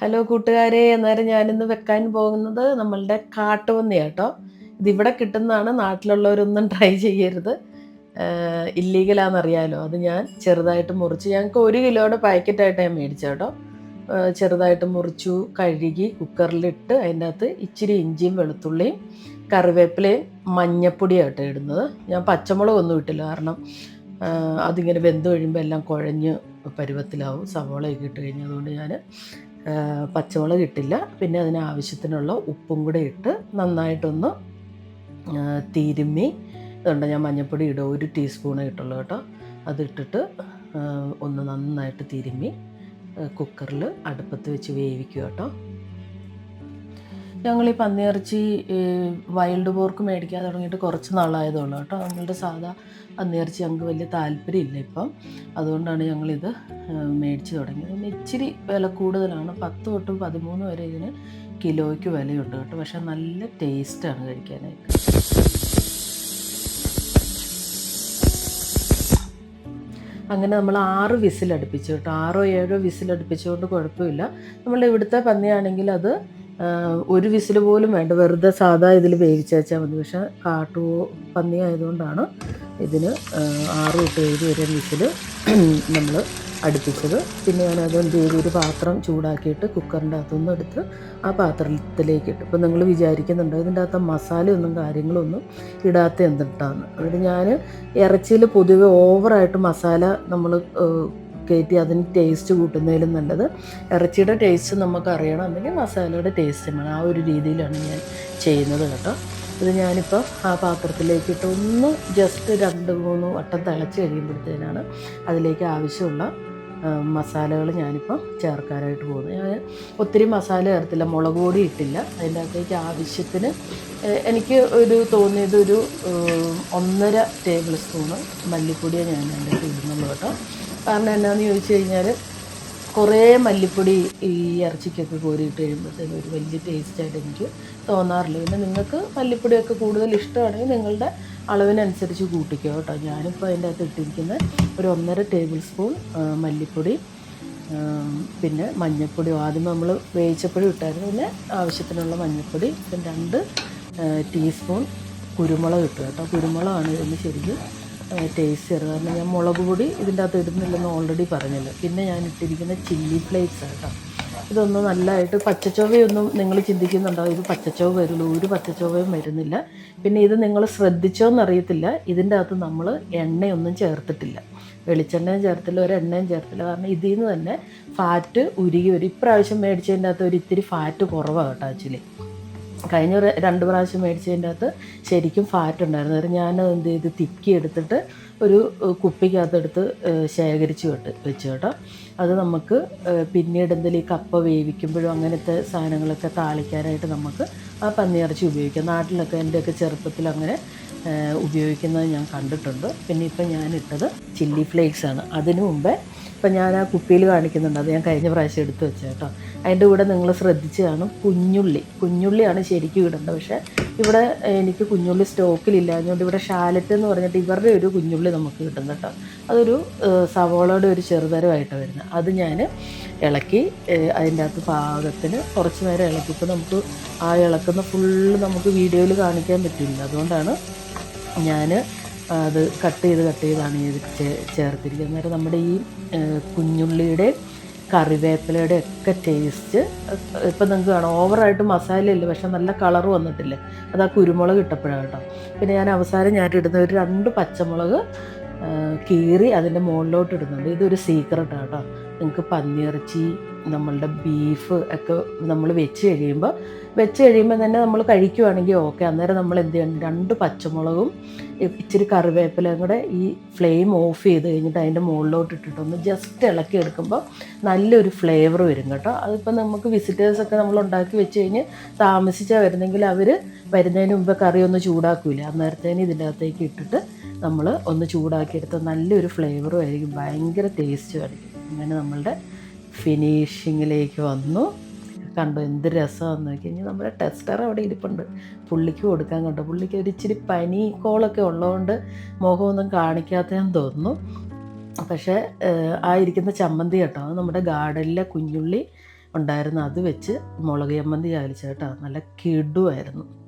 Hello കൂട്ടുകാരെ അന്നേരം ഞാനിന്ന് വെക്കാൻ പോകുന്നത് നമ്മളുടെ കാട്ടുപന്നി കേട്ടോ ഇതിവിടെ കിട്ടുന്നതാണ് നാട്ടിലുള്ളവരൊന്നും ട്രൈ ചെയ്യരുത്. ഇല്ലീഗലാണെന്നറിയാലോ അത് ഞാൻ ചെറുതായിട്ട് മുറിച്ച് ഞങ്ങൾക്ക് ഒരു കിലോയുടെ പാക്കറ്റായിട്ട് ഞാൻ മേടിച്ചു കേട്ടോ ചെറുതായിട്ട് മുറിച്ചു കഴുകി കുക്കറിലിട്ട് അതിന്റെ അകത്ത് ഇച്ചിരി ഇഞ്ചിയും വെളുത്തുള്ളിയും കറിവേപ്പിലയും മഞ്ഞപ്പൊടിയായിട്ട് ഇടുന്നത്. ഞാൻ പച്ചമുളകൊന്നും ഇട്ടില്ല കാരണം അതിങ്ങനെ വെന്ത് കഴിയുമ്പോൾ എല്ലാം കുഴഞ്ഞ് പരുവത്തിലാവും. സവോളയൊക്കെ ഇട്ട് കഴിഞ്ഞതുകൊണ്ട് ഞാൻ പച്ചമുളക് ഇട്ടില്ല. പിന്നെ അതിന് ആവശ്യത്തിനുള്ള ഉപ്പും കൂടെ ഇട്ട് നന്നായിട്ടൊന്ന് തിരുമ്മി. ഇതുണ്ട് ഞാൻ മഞ്ഞൾപ്പൊടി ഇടും. ഒരു ടീസ്പൂണേ ഇട്ടുള്ളൂ കേട്ടോ. അതിട്ടിട്ട് ഒന്ന് നന്നായിട്ട് തിരുമ്മി കുക്കറിൽ അടുപ്പത്ത് വെച്ച് വേവിക്കുക കേട്ടോ. ഞങ്ങൾ ഈ പന്നിയിറച്ചി വൈൽഡ് പോർക്ക് മേടിക്കാൻ തുടങ്ങിയിട്ട് കുറച്ച് നാളായതുള്ളൂ കേട്ടോ. നമ്മളുടെ സാധാ പന്നിയിറച്ചി ഞങ്ങൾക്ക് വലിയ താല്പര്യമില്ല ഇപ്പം. അതുകൊണ്ടാണ് ഞങ്ങളിത് മേടിച്ച് തുടങ്ങിയത്. പിന്നെ ഇച്ചിരി വില കൂടുതലാണ്. പത്ത് തൊട്ട് പതിമൂന്ന് വരെ ഇതിന് കിലോയ്ക്ക് വിലയുണ്ട് കേട്ടോ. പക്ഷേ നല്ല ടേസ്റ്റാണ് കഴിക്കാനായിട്ട്. അങ്ങനെ നമ്മൾ ആറ് വിസിലടുപ്പിച്ചു കേട്ടോ. ആറോ ഏഴോ വിസിലടുപ്പിച്ചുകൊണ്ട് കുഴപ്പമില്ല. നമ്മൾ ഇവിടുത്തെ പന്നിയാണെങ്കിൽ അത് ഒരു വിസിൽ പോലും വേണ്ട. വെറുതെ സാധാ ഇതിൽ വേവിച്ചാൽ വെച്ചാൽ മതി. പക്ഷേ കാട്ടു പന്നി ആയതുകൊണ്ടാണ് ഇതിന് ആറ് തൊട്ട് ഏഴ് വരെ വിസിൽ നമ്മൾ അടുപ്പിച്ചത്. പിന്നെ ഞാൻ അത് എന്ത് ചെയ്തു? ഒരു പാത്രം ചൂടാക്കിയിട്ട് കുക്കറിന്റെ അകത്തുനിന്ന് എടുത്ത് ആ പാത്രത്തിലേക്ക് ഇട്ടു. ഇപ്പം നിങ്ങൾ വിചാരിക്കുന്നുണ്ടോ ഇതിന്റെ അകത്ത് മസാലയൊന്നും കാര്യങ്ങളൊന്നും ഇടാത്ത എന്തിട്ടാന്ന്? അതായത് ഞാൻ ഇറച്ചിയിൽ പൊതുവെ ഓവറായിട്ട് മസാല നമ്മൾ കയറ്റി അതിന് ടേസ്റ്റ് കൂട്ടുന്നതിലും നല്ലത്. ഇറച്ചിയുടെ ടേസ്റ്റ് നമുക്ക് അറിയണം അല്ലെങ്കിൽ മസാലയുടെ ടേസ്റ്റ് വേണം ആ ഒരു രീതിയിലാണ് ഞാൻ ചെയ്യുന്നത് കേട്ടോ. ഇത് ഞാനിപ്പോൾ ആ പാത്രത്തിലേക്ക് ഇട്ട് ഒന്ന് ജസ്റ്റ് രണ്ട് മൂന്ന് വട്ടം തിളച്ച് കഴിയുമ്പോഴത്തേനാണ് അതിലേക്ക് ആവശ്യമുള്ള മസാലകൾ ഞാനിപ്പോൾ ചേർക്കാനായിട്ട് പോകുന്നത്. ഞാൻ ഒത്തിരി മസാല ചേർത്തില്ല മുളക് പൊടി ഇട്ടില്ല. അതിന്റെ അകത്തേക്ക് ആവശ്യത്തിന് എനിക്ക് ഒരു തോന്നിയത് ഒരു ഒന്നര ടേബിൾ സ്പൂണ് മല്ലിപ്പൊടിയാണ് ഞാൻ അതിന്റെ ഇടുന്നുള്ളൂ കേട്ടോ. കാരണം എന്നാന്ന് ചോദിച്ചു കഴിഞ്ഞാൽ കുറേ മല്ലിപ്പൊടി ഈ ഇറച്ചിക്കൊക്കെ കോരിയിട്ട് കഴിയുമ്പോഴത്തേനും ഒരു വലിയ ടേസ്റ്റായിട്ട് എനിക്ക് തോന്നാറില്ല. പിന്നെ നിങ്ങൾക്ക് മല്ലിപ്പൊടിയൊക്കെ കൂടുതൽ ഇഷ്ടമാണെങ്കിൽ നിങ്ങളുടെ അളവിനനുസരിച്ച് കൂട്ടിക്കോ കേട്ടോ. ഞാനിപ്പോൾ അതിന്റെ അകത്ത് ഇട്ടിരിക്കുന്ന ഒരു ഒന്നര ടേബിൾ സ്പൂൺ മല്ലിപ്പൊടി പിന്നെ മഞ്ഞൾപ്പൊടി ആദ്യം നമ്മൾ വേവിച്ചപ്പോഴും ഇട്ടായിരുന്നു. പിന്നെ ആവശ്യത്തിനുള്ള മഞ്ഞൾപ്പൊടി പിന്നെ രണ്ട് ടീസ്പൂൺ കുരുമുളക് ഇട്ടു കേട്ടോ. കുരുമുളകാണ് ഇതിന് ശരിക്കും ടേസ്റ്റ് ചെറുത് കാരണം ഞാൻ മുളക് പൊടി ഇതിന്റെ അകത്ത് ഇടുന്നില്ലെന്ന് ഓൾറെഡി പറഞ്ഞല്ലോ. പിന്നെ ഞാൻ ഇട്ടിരിക്കുന്ന ചില്ലി ഫ്ലേക്സ് കേട്ടോ. ഇതൊന്ന് നല്ലതായിട്ട് പച്ചച്ചോവയൊന്നും നിങ്ങൾ ചിന്തിക്കുന്നുണ്ടോ? ഇത് പച്ചച്ചോവ വരുള്ളൂ. ഒരു പച്ചച്ചോവയും വരുന്നില്ല. പിന്നെ ഇത് നിങ്ങൾ ശ്രദ്ധിച്ചോന്നറിയത്തില്ല. ഇതിന്റെ അകത്ത് നമ്മൾ എണ്ണയൊന്നും ചേർത്തിട്ടില്ല. വെളിച്ചെണ്ണയും ചേർത്തില്ല ഒരു എണ്ണയും ചേർത്തില്ല. കാരണം ഇതിൽ നിന്ന് തന്നെ ഫാറ്റ് ഉരുകി വരും. ഇപ്രാവശ്യം മേടിച്ചതിന്റെ അകത്ത് ഒരു ഇത്തിരി ഫാറ്റ് കുറവാണ് കേട്ടോ ആക്ച്വലി കഴിഞ്ഞ രണ്ട് പ്രാവശ്യം മേടിച്ചതിന്റെ അകത്ത് ശരിക്കും ഫാറ്റ് ഉണ്ടായിരുന്നു. അത് ഞാൻ എന്ത് ചെയ്ത്? തിക്കി എടുത്തിട്ട് ഒരു കുപ്പിക്കകത്തെടുത്ത് ശേഖരിച്ച് വിട്ട് വെച്ചു കേട്ടോ. അത് നമുക്ക് പിന്നീട് എന്തെങ്കിലും ഈ കപ്പ വേവിക്കുമ്പോഴും അങ്ങനത്തെ സാധനങ്ങളൊക്കെ താളിക്കാനായിട്ട് നമുക്ക് ആ പന്നിയിറച്ചി ഉപയോഗിക്കാം. നാട്ടിലൊക്കെ എന്റെയൊക്കെ ചെറുപ്പത്തിൽ അങ്ങനെ ഉപയോഗിക്കുന്നത് ഞാൻ കണ്ടിട്ടുണ്ട്. പിന്നെ ഇപ്പം ഞാനിട്ടത് ചില്ലി ഫ്ലേക്സ് ആണ് അതിനു മുമ്പേ ഇപ്പം ഞാൻ ആ കുപ്പിയിൽ കാണിക്കുന്നുണ്ട്. അത് ഞാൻ കഴിഞ്ഞ പ്രാവശ്യം എടുത്തു വെച്ച കേട്ടോ. അതിന്റെ കൂടെ നിങ്ങൾ ശ്രദ്ധിച്ച് കാണും. കുഞ്ഞുള്ളി. കുഞ്ഞുള്ളിയാണ് ശരിക്കും ഇടേണ്ടത്. പക്ഷേ ഇവിടെ എനിക്ക് കുഞ്ഞുള്ളി സ്റ്റോക്കിലില്ല. സ്റ്റോക്കിലില്ലാഞ്ഞുകൊണ്ട് ഇവിടെ ഷാലറ്റ് എന്ന് പറഞ്ഞിട്ട് ഇവരുടെ ഒരു കുഞ്ഞുള്ളി നമുക്ക് കിട്ടും കേട്ടോ. അതൊരു സവോളയുടെ ഒരു ചെറുതരമായിട്ട് വരുന്നത്. അത് ഞാൻ ഇളക്കി അതിന്റെ അകത്ത് പാകത്തിന് കുറച്ച് നേരം ഇളക്കി. ഇപ്പോൾ നമുക്ക് ആ ഇളക്കുന്ന ഫുള്ള് നമുക്ക് വീഡിയോയിൽ കാണിക്കാൻ പറ്റില്ല. അതുകൊണ്ടാണ് ഞാൻ അത് കട്ട് ചെയ്ത് കട്ട് ചെയ്താണ് ഇത് ചേ- ചേർത്തിരിക്കുന്നത്. അന്നേരം നമ്മുടെ ഈ കുഞ്ഞുള്ളിയുടെ കറിവേപ്പിലയുടെ ഒക്കെ ടേസ്റ്റ് ഇപ്പം നിങ്ങൾക്ക് കാണാം. ഓവറായിട്ട് മസാലയില്ല പക്ഷെ നല്ല കളർ വന്നിട്ടില്ലേ? അത് ആ കുരുമുളക് ഇട്ടപ്പോഴാണ് കേട്ടോ. പിന്നെ ഞാൻ അവസാനം ഞാൻ ഇടുന്ന ഒരു രണ്ട് പച്ചമുളക് കീറി അതിന്റെ മുകളിലോട്ട് ഇടുന്നുണ്ട്. ഇതൊരു സീക്രട്ടാണ് കേട്ടോ. നിങ്ങൾക്ക് പന്നിയിറച്ചി നമ്മളുടെ ബീഫ് ഒക്കെ നമ്മൾ വെച്ച് കഴിയുമ്പോൾ വെച്ച് കഴിയുമ്പോൾ തന്നെ നമ്മൾ കഴിക്കുവാണെങ്കിൽ ഓക്കെ അന്നേരം നമ്മൾ എന്ത് ചെയ്യണം? രണ്ട് പച്ചമുളകും ഇച്ചിരി കറിവേപ്പിലയും കൂടെ ഈ ഫ്ലെയിം ഓഫ് ചെയ്ത് കഴിഞ്ഞിട്ട് അതിന്റെ മുകളിലോട്ട് ഇട്ടിട്ടൊന്ന് ജസ്റ്റ് ഇളക്കി എടുക്കുമ്പോൾ നല്ലൊരു ഫ്ലേവർ വരും കേട്ടോ. അതിപ്പോൾ നമുക്ക് വിസിറ്റേഴ്സൊക്കെ നമ്മൾ ഉണ്ടാക്കി വെച്ച് കഴിഞ്ഞ് താമസിച്ചാൽ വരുന്നെങ്കിൽ അവർ വരുന്നതിന് മുമ്പ് കറി ഒന്ന് ചൂടാക്കില്ല അന്നേരത്തേന് ഇതിന്റെ അകത്തേക്ക് ഇട്ടിട്ട് നമ്മൾ ഒന്ന് ചൂടാക്കിയെടുത്ത നല്ലൊരു ഫ്ലേവറും ആയിരിക്കും. ഭയങ്കര ടേസ്റ്റും ആയിരിക്കും. അങ്ങനെ നമ്മളുടെ ഫിനിഷിങ്ങിലേക്ക് വന്നു. കണ്ടു എന്ത് രസമാണെന്ന് നോക്കി കഴിഞ്ഞാൽ നമ്മുടെ ടെസ്റ്റർ അവിടെ ഇരിപ്പുണ്ട്. പുള്ളിക്ക് കൊടുക്കാൻ കണ്ടു. പുള്ളിക്ക് ഒരു ഇച്ചിരി പനി കോളൊക്കെ ഉള്ളതുകൊണ്ട് മുഖമൊന്നും കാണിക്കാത്തതെന്ന് തോന്നുന്നു. പക്ഷേ ആ ഇരിക്കുന്ന ചമ്മന്തി കേട്ടോ നമ്മുടെ ഗാർഡനിലെ കുഞ്ഞുള്ളി ഉണ്ടായിരുന്നു. അത് വെച്ച് മുളക് ചമ്മന്തി ചാലിച്ചേട്ടാ നല്ല കിടുവായിരുന്നു.